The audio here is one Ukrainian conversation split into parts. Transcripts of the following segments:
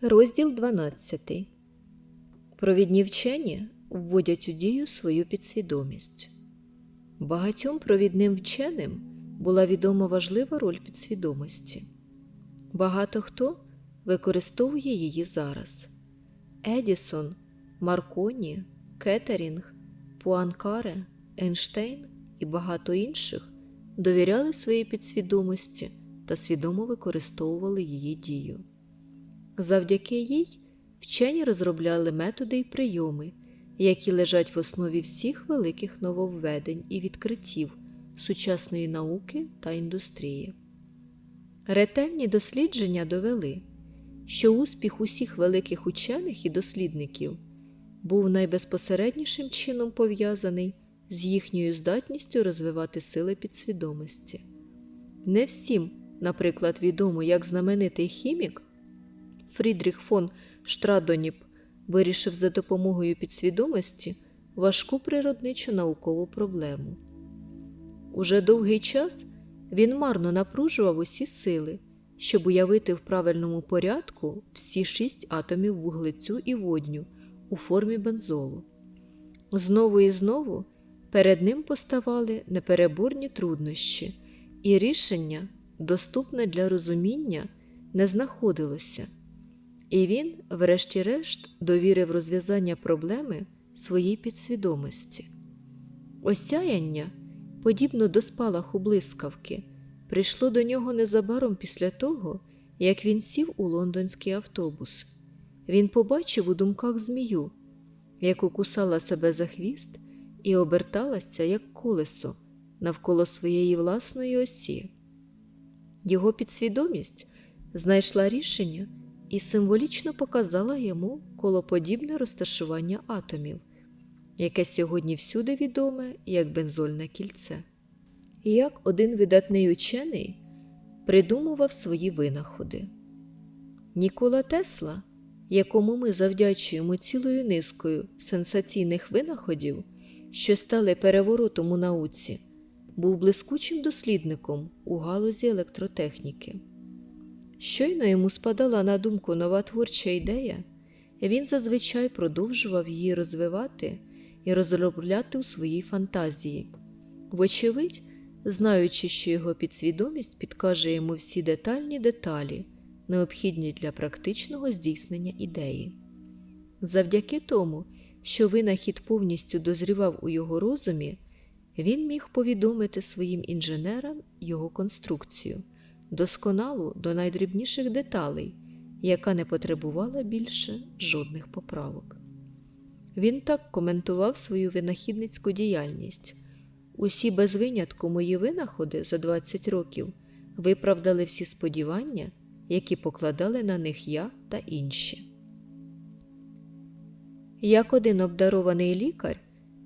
Розділ 12. Провідні вчені вводять у дію свою підсвідомість. Багатьом провідним вченим була відома важлива роль підсвідомості. Багато хто використовує її зараз. Едісон, Марконі, Кеттерінг, Пуанкаре, Ейнштейн і багато інших довіряли своїй підсвідомості та свідомо використовували її дію. Завдяки їй вчені розробляли методи і прийоми, які лежать в основі всіх великих нововведень і відкриттів сучасної науки та індустрії. Ретельні дослідження довели, що успіх усіх великих учених і дослідників був найбезпосереднішим чином пов'язаний з їхньою здатністю розвивати сили підсвідомості. Не всім, наприклад, відомо, як знаменитий хімік Фрідріх фон Штрадоніп вирішив за допомогою підсвідомості важку природничу наукову проблему. Уже довгий час він марно напружував усі сили, щоб уявити в правильному порядку всі шість атомів вуглецю і водню у формі бензолу. Знову і знову перед ним поставали непереборні труднощі, і рішення, доступне для розуміння, не знаходилося. І він, врешті-решт, довірив розв'язання проблеми своїй підсвідомості. Осяяння, подібно до спалаху блискавки, прийшло до нього незабаром після того, як він сів у лондонський автобус. Він побачив у думках змію, яку кусала себе за хвіст і оберталася, як колесо, навколо своєї власної осі. Його підсвідомість знайшла рішення і символічно показала йому колоподібне розташування атомів, яке сьогодні всюди відоме як бензольне кільце. Як один видатний учений придумував свої винаходи. Нікола Тесла, якому ми завдячуємо цілою низкою сенсаційних винаходів, що стали переворотом у науці, був блискучим дослідником у галузі електротехніки. Щойно йому спадала на думку нова творча ідея, він зазвичай продовжував її розвивати і розробляти у своїй фантазії, вочевидь, знаючи, що його підсвідомість підкаже йому всі детальні деталі, необхідні для практичного здійснення ідеї. Завдяки тому, що винахід повністю дозрівав у його розумі, він міг повідомити своїм інженерам його конструкцію досконалу до найдрібніших деталей, яка не потребувала більше жодних поправок. Він так коментував свою винахідницьку діяльність. Усі без винятку мої винаходи за 20 років виправдали всі сподівання, які покладали на них я та інші. Як один обдарований лікар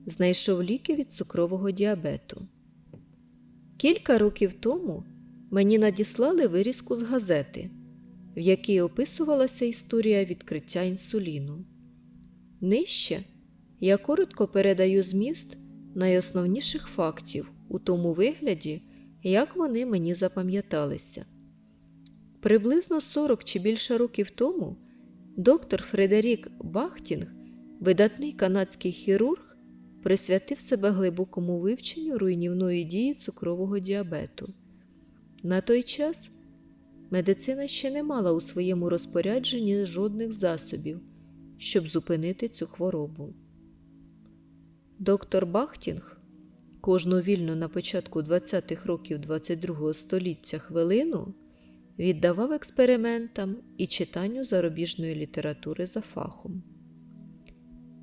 знайшов ліки від цукрового діабету. Кілька років тому мені надіслали вирізку з газети, в якій описувалася історія відкриття інсуліну. Нижче я коротко передаю зміст найосновніших фактів у тому вигляді, як вони мені запам'яталися. Приблизно 40 чи більше років тому доктор Фредерік Бахтінг, видатний канадський хірург, присвятив себе глибокому вивченню руйнівної дії цукрового діабету. На той час медицина ще не мала у своєму розпорядженні жодних засобів, щоб зупинити цю хворобу. Доктор Бахтінг кожну вільну на початку 20-х років 22 століття хвилину віддавав експериментам і читанню зарубіжної літератури за фахом.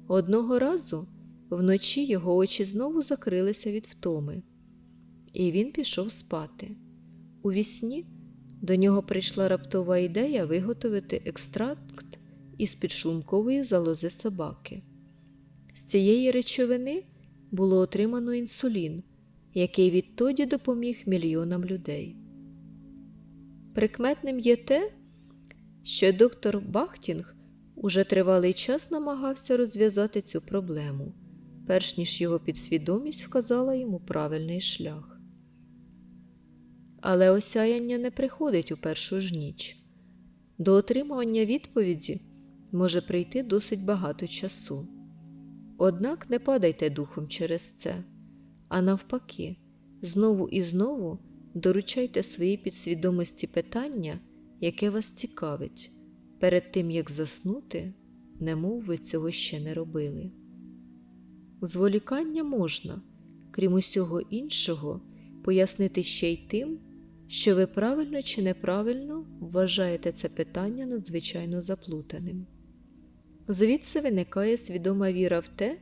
Одного разу вночі його очі знову закрилися від втоми, і він пішов спати. У вісні до нього прийшла раптова ідея виготовити екстракт із підшлункової залози собаки. З цієї речовини було отримано інсулін, який відтоді допоміг мільйонам людей. Прикметним є те, що доктор Бахтінг уже тривалий час намагався розв'язати цю проблему, перш ніж його підсвідомість вказала йому правильний шлях. Але осяяння не приходить у першу ж ніч. До отримання відповіді може прийти досить багато часу. Однак не падайте духом через це, а навпаки, знову і знову доручайте своїй підсвідомості питання, яке вас цікавить, перед тим як заснути, немов ви цього ще не робили. Зволікання можна, крім усього іншого, пояснити ще й тим, що ви правильно чи неправильно вважаєте це питання надзвичайно заплутаним. Звідси виникає свідома віра в те,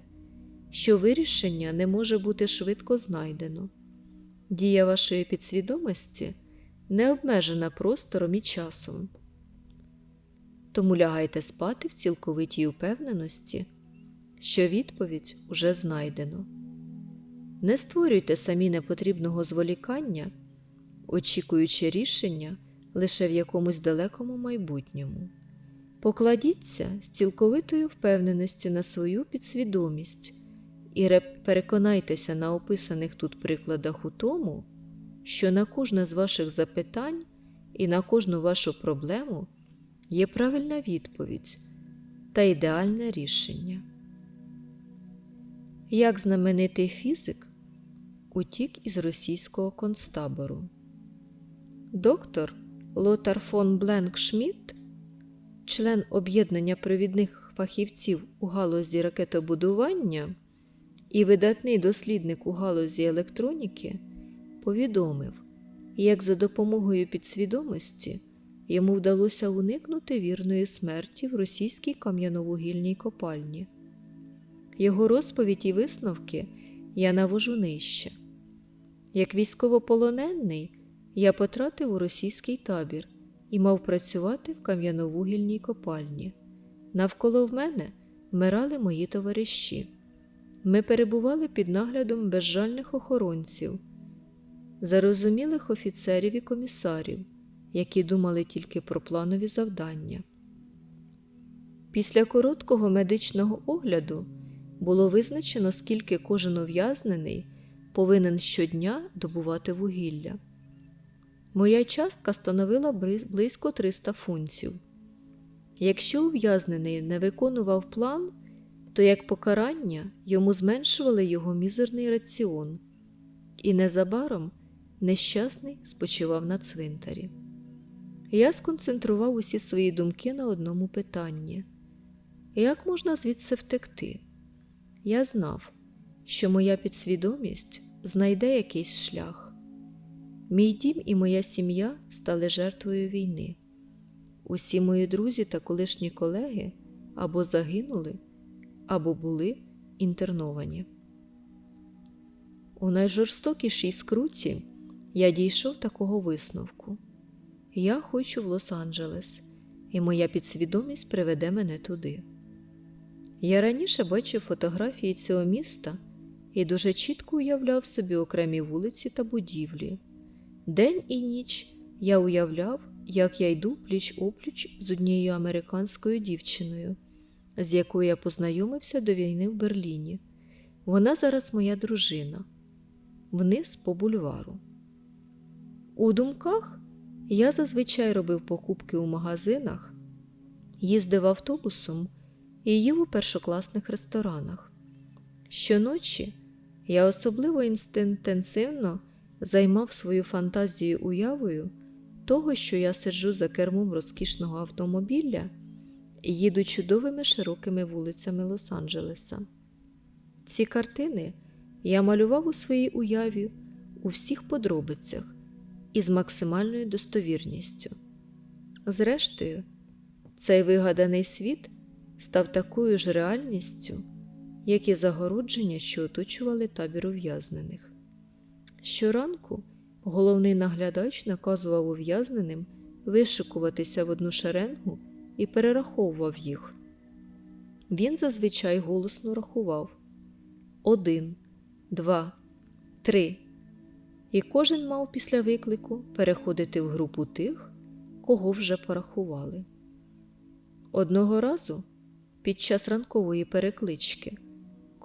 що вирішення не може бути швидко знайдено. Дія вашої підсвідомості не обмежена простором і часом. Тому лягайте спати в цілковитій упевненості, що відповідь уже знайдено. Не створюйте самі непотрібного зволікання, очікуючи рішення лише в якомусь далекому майбутньому. Покладіться з цілковитою впевненістю на свою підсвідомість і переконайтеся на описаних тут прикладах у тому, що на кожне з ваших запитань і на кожну вашу проблему є правильна відповідь та ідеальне рішення. Як знаменитий фізик утік із російського концтабору. Доктор Лотар фон Бленк Шмідт, член об'єднання провідних фахівців у галузі ракетобудування і видатний дослідник у галузі електроніки, повідомив, як за допомогою підсвідомості йому вдалося уникнути вірної смерті в російській кам'яновугільній копальні. Його розповідь і висновки я навожу нижче. Як військовополонений, я потратив у російський табір і мав працювати в кам'яновугільній копальні. Навколо в мене вмирали мої товариші. Ми перебували під наглядом безжальних охоронців, зарозумілих офіцерів і комісарів, які думали тільки про планові завдання. Після короткого медичного огляду було визначено, скільки кожен ув'язнений повинен щодня добувати вугілля. Моя частка становила близько 300 фунтів. Якщо ув'язнений не виконував план, то як покарання йому зменшували його мізерний раціон, і незабаром нещасний спочивав на цвинтарі. Я сконцентрував усі свої думки на одному питанні: як можна звідси втекти? Я знав, що моя підсвідомість знайде якийсь шлях. Мій дім і моя сім'я стали жертвою війни. Усі мої друзі та колишні колеги або загинули, або були інтерновані. У найжорстокішій скруті я дійшов такого висновку. Я хочу в Лос-Анджелес, і моя підсвідомість приведе мене туди. Я раніше бачив фотографії цього міста і дуже чітко уявляв собі окремі вулиці та будівлі. День і ніч я уявляв, як я йду пліч опліч з однією американською дівчиною, з якою я познайомився до війни в Берліні. Вона зараз моя дружина, вниз по бульвару. У думках я зазвичай робив покупки у магазинах, їздив автобусом і їв у першокласних ресторанах. Щоночі я особливо інтенсивно займав свою фантазію уявою того, що я сиджу за кермом розкішного автомобіля і їду чудовими широкими вулицями Лос-Анджелеса. Ці картини я малював у своїй уяві у всіх подробицях і з максимальною достовірністю. Зрештою, цей вигаданий світ став такою ж реальністю, як і загородження, що оточували табір ув'язнених. Щоранку головний наглядач наказував ув'язненим вишикуватися в одну шеренгу і перераховував їх. Він зазвичай голосно рахував один, два, три, і кожен мав після виклику переходити в групу тих, кого вже порахували. Одного разу, під час ранкової переклички,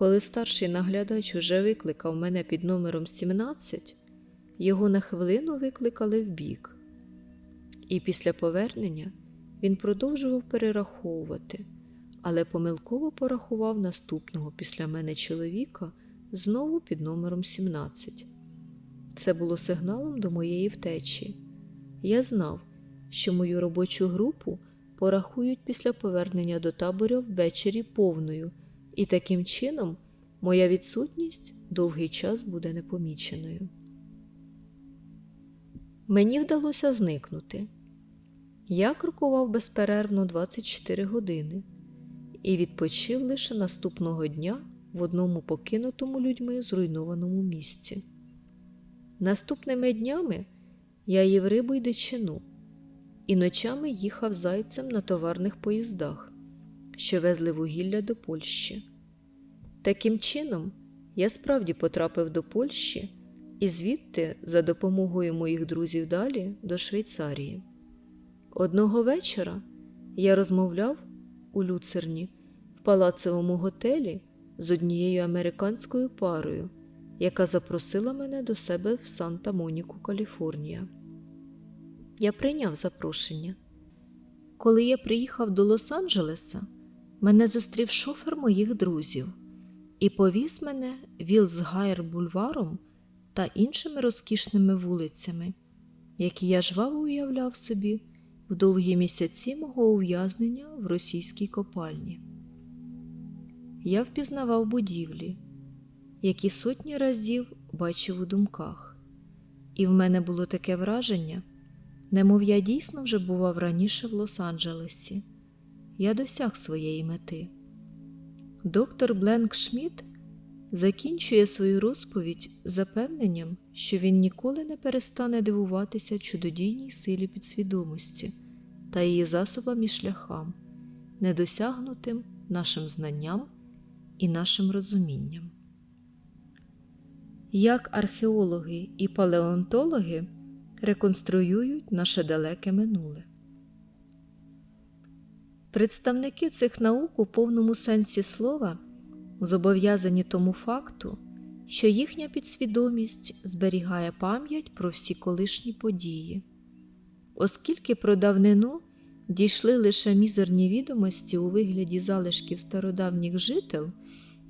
коли старший наглядач уже викликав мене під номером 17, його на хвилину викликали вбік. І після повернення він продовжував перераховувати, але помилково порахував наступного після мене чоловіка знову під номером 17. Це було сигналом до моєї втечі. Я знав, що мою робочу групу порахують після повернення до табору ввечері повною, і таким чином моя відсутність довгий час буде непоміченою. Мені вдалося зникнути. Я крокував безперервно 24 години і відпочив лише наступного дня в одному покинутому людьми зруйнованому місці. Наступними днями я їв рибу й дичину, і ночами їхав зайцем на товарних поїздах, що везли вугілля до Польщі. Таким чином, я справді потрапив до Польщі і звідти, за допомогою моїх друзів далі, до Швейцарії. Одного вечора я розмовляв у люцерні в палацевому готелі з однією американською парою, яка запросила мене до себе в Санта-Моніку, Каліфорнія. Я прийняв запрошення. Коли я приїхав до Лос-Анджелеса, мене зустрів шофер моїх друзів і повіз мене Вілсгайр бульваром та іншими розкішними вулицями, які я жваво уявляв собі в довгі місяці мого ув'язнення в російській копальні. Я впізнавав будівлі, які сотні разів бачив у думках, і в мене було таке враження, немов я дійсно вже бував раніше в Лос-Анджелесі. Я досяг своєї мети. Доктор Бленк Шмідт закінчує свою розповідь запевненням, що він ніколи не перестане дивуватися чудодійній силі підсвідомості та її засобам і шляхам, недосягнутим нашим знанням і нашим розумінням. Як археологи і палеонтологи реконструюють наше далеке минуле. Представники цих наук у повному сенсі слова зобов'язані тому факту, що їхня підсвідомість зберігає пам'ять про всі колишні події, оскільки про давнину дійшли лише мізерні відомості у вигляді залишків стародавніх жител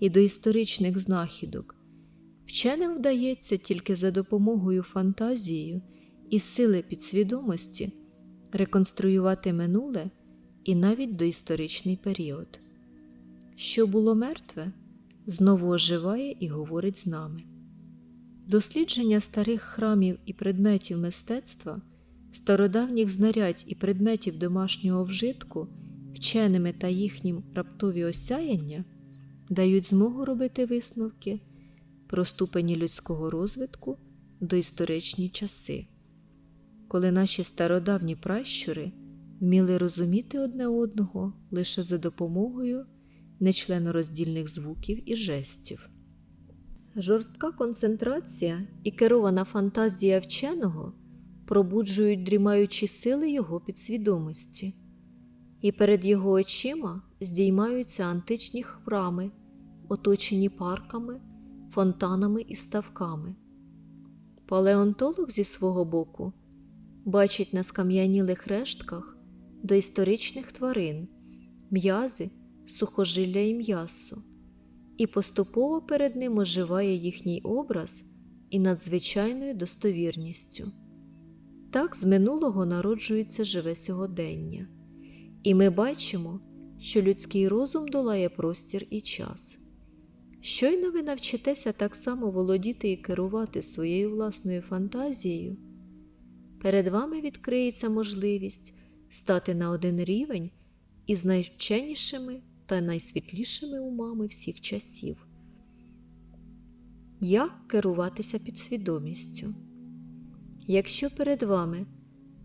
і доісторичних знахідок, вченим вдається тільки за допомогою фантазії і сили підсвідомості реконструювати минуле і навіть доісторичний період. Що було мертве, знову оживає і говорить з нами. Дослідження старих храмів і предметів мистецтва, стародавніх знарядь і предметів домашнього вжитку, вченими та їхнім раптові осяяння дають змогу робити висновки про ступені людського розвитку до історичні часи, коли наші стародавні пращури вміли розуміти одне одного лише за допомогою нечленороздільних звуків і жестів. Жорстка концентрація і керована фантазія вченого пробуджують дрімаючі сили його підсвідомості, і перед його очима здіймаються античні храми, оточені парками, фонтанами і ставками. Палеонтолог зі свого боку бачить на скам'янілих рештках доісторичних тварин, м'язи сухожилля і м'ясо, і поступово перед ним оживає їхній образ і надзвичайною достовірністю. Так з минулого народжується живе сьогодення, і ми бачимо, що людський розум долає простір і час. Щойно ви навчитеся так само володіти і керувати своєю власною фантазією, перед вами відкриється можливість стати на один рівень із найвченішими та найсвітлішими умами всіх часів. Як керуватися підсвідомістю? Якщо перед вами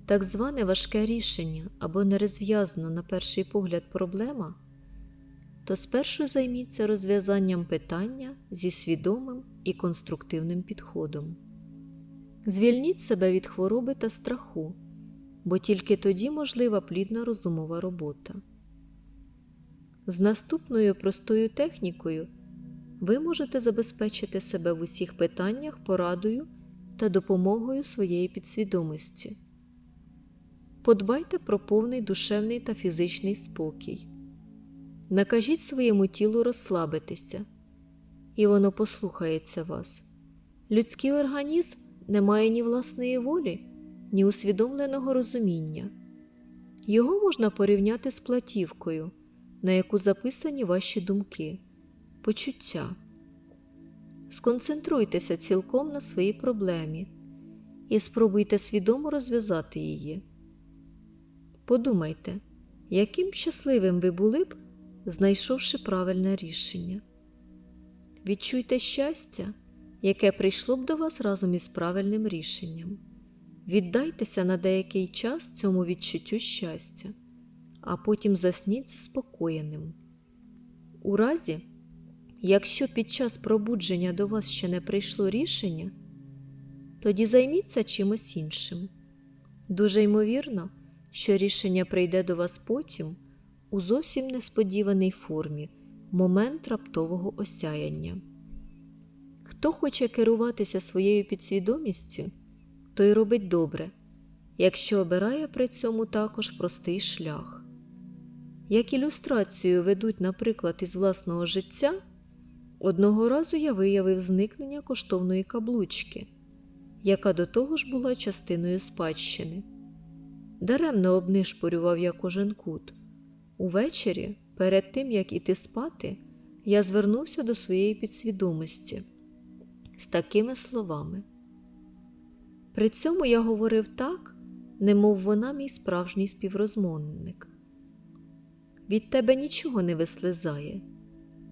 так зване важке рішення або нерозв'язана на перший погляд проблема, то спершу займіться розв'язанням питання зі свідомим і конструктивним підходом. Звільніть себе від хвороби та страху, бо тільки тоді можлива плідна розумова робота. З наступною простою технікою ви можете забезпечити себе в усіх питаннях порадою та допомогою своєї підсвідомості. подбайте про повний душевний та фізичний спокій. Накажіть своєму тілу розслабитися, і воно послухається вас. Людський організм не має ні власної волі, ні усвідомленого розуміння. Його можна порівняти з платівкою, на яку записані ваші думки, почуття. Сконцентруйтеся цілком на своїй проблемі і спробуйте свідомо розв'язати її. Подумайте, яким щасливим ви були б, знайшовши правильне рішення. Відчуйте щастя, яке прийшло б до вас разом із правильним рішенням. Віддайтеся на деякий час цьому відчуттю щастя, а потім засніть заспокоєним. У разі, якщо під час пробудження до вас ще не прийшло рішення, тоді займіться чимось іншим. Дуже ймовірно, що рішення прийде до вас потім у зовсім несподіваній формі момент раптового осяяння. Хто хоче керуватися своєю підсвідомістю, той робить добре, якщо обирає при цьому також простий шлях. Як ілюстрацію ведуть, наприклад, із власного життя, одного разу я виявив зникнення коштовної каблучки, яка до того ж була частиною спадщини. Даремно обнишпорював я кожен кут. Увечері, перед тим як іти спати, я звернувся до своєї підсвідомості з такими словами. При цьому я говорив так, немов вона мій справжній співрозмовник. Від тебе нічого не вислизає,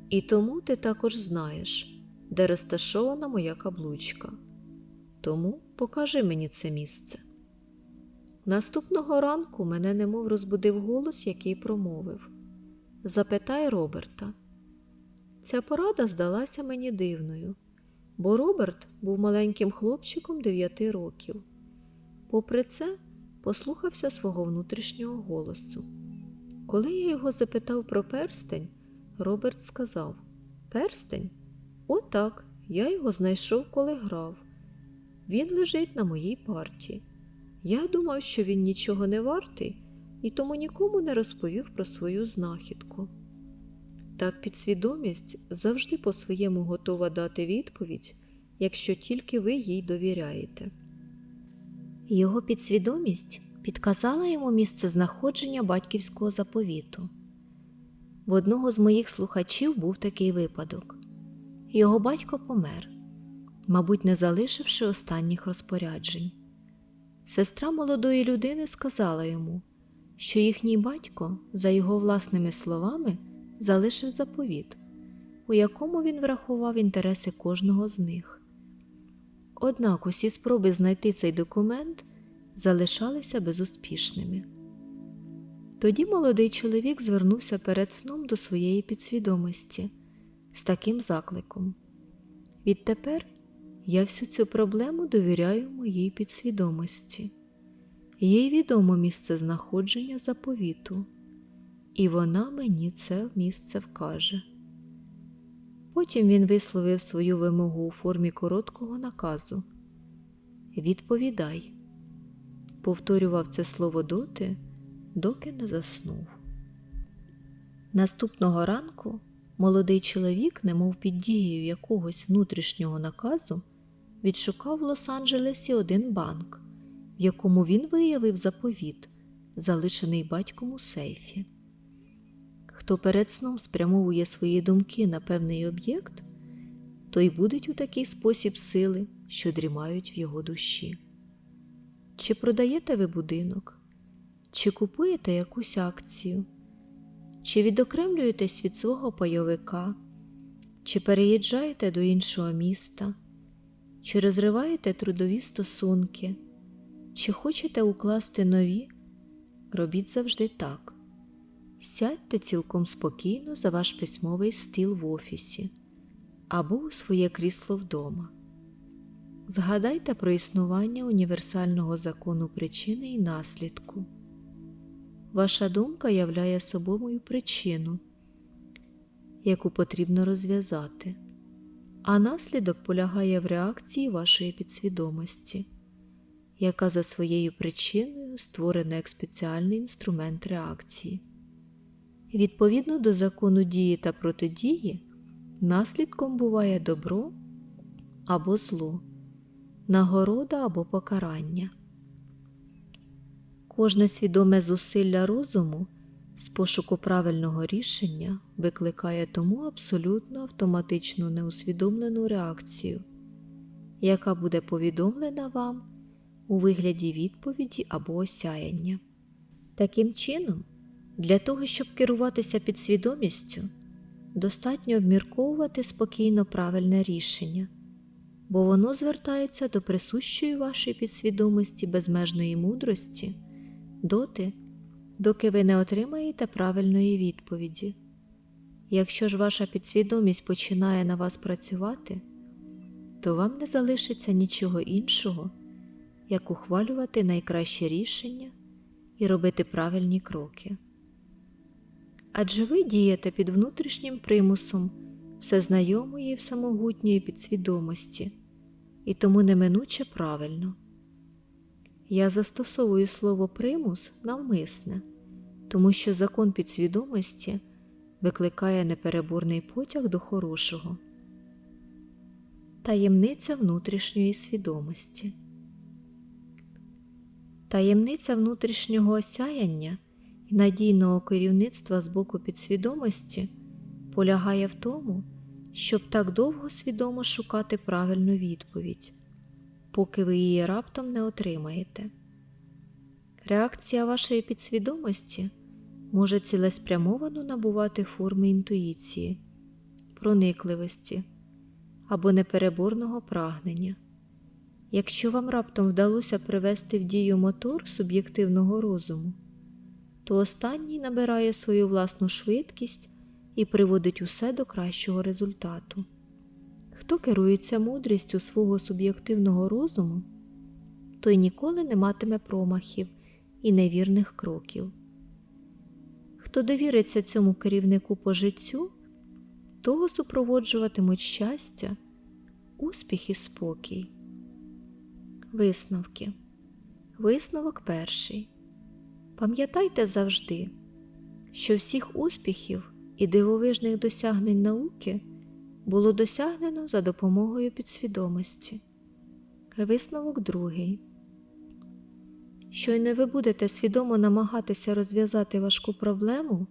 і тому ти також знаєш, де розташована моя каблучка. Тому покажи мені це місце. Наступного ранку мене немов розбудив голос, який промовив Запитай Роберта. Ця порада здалася мені дивною, бо Роберт був маленьким хлопчиком 9 років. Попри це, послухався свого внутрішнього голосу. Коли я його запитав про перстень, Роберт сказав: Перстень? Отак, я його знайшов, коли грав. Він лежить на моїй парті. Я думав, що він нічого не вартий, і тому нікому не розповів про свою знахідку. Так підсвідомість завжди по-своєму готова дати відповідь, якщо тільки ви їй довіряєте. Його підсвідомість підказала йому місце знаходження батьківського заповіту. В одного з моїх слухачів був такий випадок. Його батько помер, мабуть, не залишивши останніх розпоряджень. Сестра молодої людини сказала йому, що їхній батько, за його власними словами, залишив заповіт, у якому він врахував інтереси кожного з них. Однак усі спроби знайти цей документ залишалися безуспішними. Тоді молодий чоловік звернувся перед сном до своєї підсвідомості з таким закликом Відтепер я всю цю проблему довіряю моїй підсвідомості. Їй відомо місце знаходження заповіту, і вона мені це місце вкаже. Потім він висловив свою вимогу у формі короткого наказу Відповідай, повторював це слово доти, доки не заснув. Наступного ранку молодий чоловік, немов під дією якогось внутрішнього наказу, відшукав в Лос-Анджелесі один банк, в якому він виявив заповіт, залишений батьком у сейфі. Хто перед сном спрямовує свої думки на певний об'єкт, той будить у такий спосіб сили, що дрімають в його душі. Чи продаєте ви будинок, чи купуєте якусь акцію, чи відокремлюєтесь від свого пайовика, чи переїжджаєте до іншого міста, чи розриваєте трудові стосунки, чи хочете укласти нові, робіть завжди так. Сядьте цілком спокійно за ваш письмовий стіл в офісі або у своє крісло вдома. Згадайте про існування універсального закону причини і наслідку. Ваша думка являє собою причину, яку потрібно розв'язати, а наслідок полягає в реакції вашої підсвідомості, яка за своєю причиною створено як спеціальний інструмент реакції. Відповідно до закону дії та протидії, наслідком буває добро або зло, нагорода або покарання. Кожне свідоме зусилля розуму з пошуку правильного рішення викликає тому абсолютно автоматичну неусвідомлену реакцію, яка буде повідомлена вам у вигляді відповіді або осяяння. Таким чином, для того, щоб керуватися підсвідомістю, достатньо обмірковувати спокійно правильне рішення, бо воно звертається до присущої вашій підсвідомості безмежної мудрості доти, доки ви не отримаєте правильної відповіді. Якщо ж ваша підсвідомість починає на вас працювати, то вам не залишиться нічого іншого, як ухвалювати найкраще рішення і робити правильні кроки. Адже ви дієте під внутрішнім примусом всезнайомої всемогутньої підсвідомості, і тому неминуче правильно. Я застосовую слово примус навмисне, тому що закон підсвідомості викликає непереборний потяг до хорошого. Таємниця внутрішньої свідомості. Таємниця внутрішнього осяяння і надійного керівництва з боку підсвідомості полягає в тому, щоб так довго свідомо шукати правильну відповідь, поки ви її раптом не отримаєте. Реакція вашої підсвідомості може цілеспрямовано набувати форми інтуїції, проникливості або непереборного прагнення. Якщо вам раптом вдалося привести в дію мотор суб'єктивного розуму, то останній набирає свою власну швидкість і приводить усе до кращого результату. Хто керується мудрістю свого суб'єктивного розуму, той ніколи не матиме промахів і невірних кроків. Хто довіриться цьому керівнику по життю, того супроводжуватимуть щастя, успіх і спокій. Висновки. Висновок перший. Пам'ятайте завжди, що всіх успіхів і дивовижних досягнень науки було досягнено за допомогою підсвідомості. Висновок другий. Щойно ви будете свідомо намагатися розв'язати важку проблему,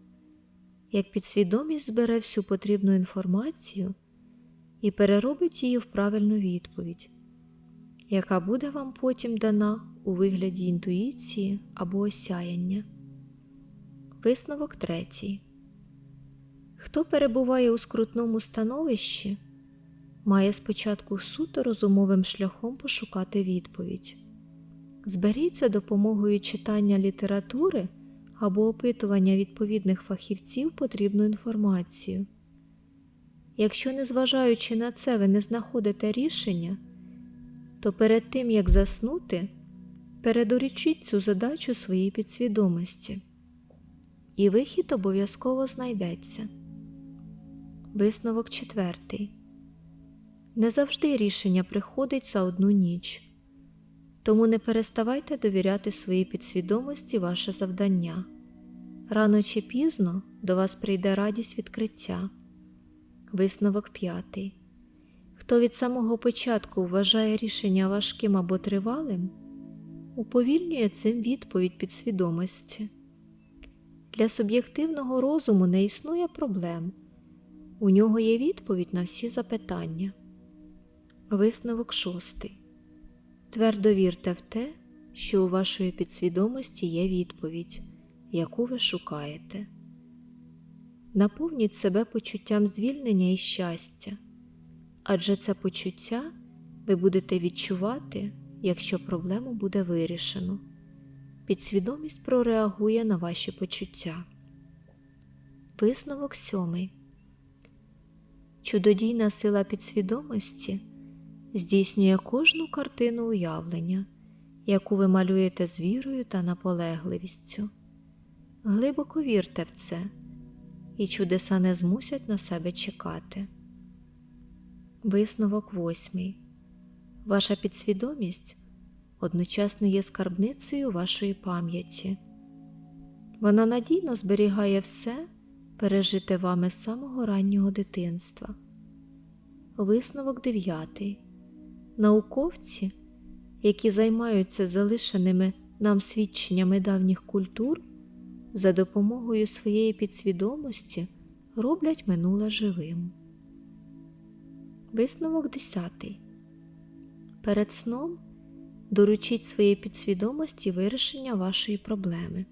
як підсвідомість збере всю потрібну інформацію і переробить її в правильну відповідь, яка буде вам потім дана у вигляді інтуїції або осяяння. Висновок третій. Хто перебуває у скрутному становищі, має спочатку суто розумовим шляхом пошукати відповідь. Зберіть за допомогою читання літератури або опитування відповідних фахівців потрібну інформацію. Якщо, незважаючи на це, ви не знаходите рішення, то перед тим як заснути, передорічіть цю задачу своїй підсвідомості, і вихід обов'язково знайдеться. Висновок четвертий. Не завжди рішення приходить за одну ніч. Тому не переставайте довіряти своїй підсвідомості ваше завдання. Рано чи пізно до вас прийде радість відкриття. Висновок п'ятий. Хто від самого початку вважає рішення важким або тривалим, уповільнює цим відповідь підсвідомості. Для суб'єктивного розуму не існує проблем. У нього є відповідь на всі запитання. Висновок шостий. Твердо вірте в те, що у вашої підсвідомості є відповідь, яку ви шукаєте. Наповніть себе почуттям звільнення і щастя, адже це почуття ви будете відчувати, якщо проблему буде вирішено. Підсвідомість прореагує на ваші почуття. Висновок сьомий. Чудодійна сила підсвідомості здійснює кожну картину уявлення, яку ви малюєте з вірою та наполегливістю. Глибоко вірте в це, і чудеса не змусять на себе чекати. Висновок восьмий. Ваша підсвідомість одночасно є скарбницею вашої пам'яті. Вона надійно зберігає все, пережите вами з самого раннього дитинства. Висновок 9. Науковці, які займаються залишеними нам свідченнями давніх культур, за допомогою своєї підсвідомості роблять минуле живим. Висновок 10. Перед сном доручіть своїй підсвідомості вирішення вашої проблеми.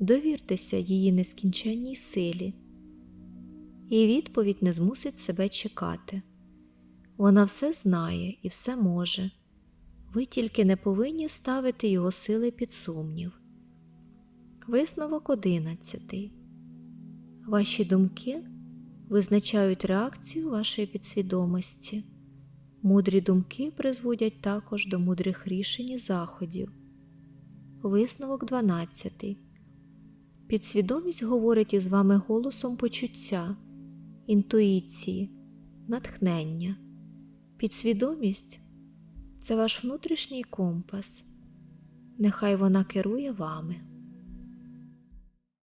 Довіртеся її нескінченній силі, і відповідь не змусить себе чекати. Вона все знає і все може. Ви тільки не повинні ставити його сили під сумнів. Висновок 11. Ваші думки визначають реакцію вашої підсвідомості. Мудрі думки призводять також до мудрих рішень і заходів. Висновок 12. Підсвідомість говорить із вами голосом почуття, інтуїції, натхнення. Підсвідомість це ваш внутрішній компас. Нехай вона керує вами.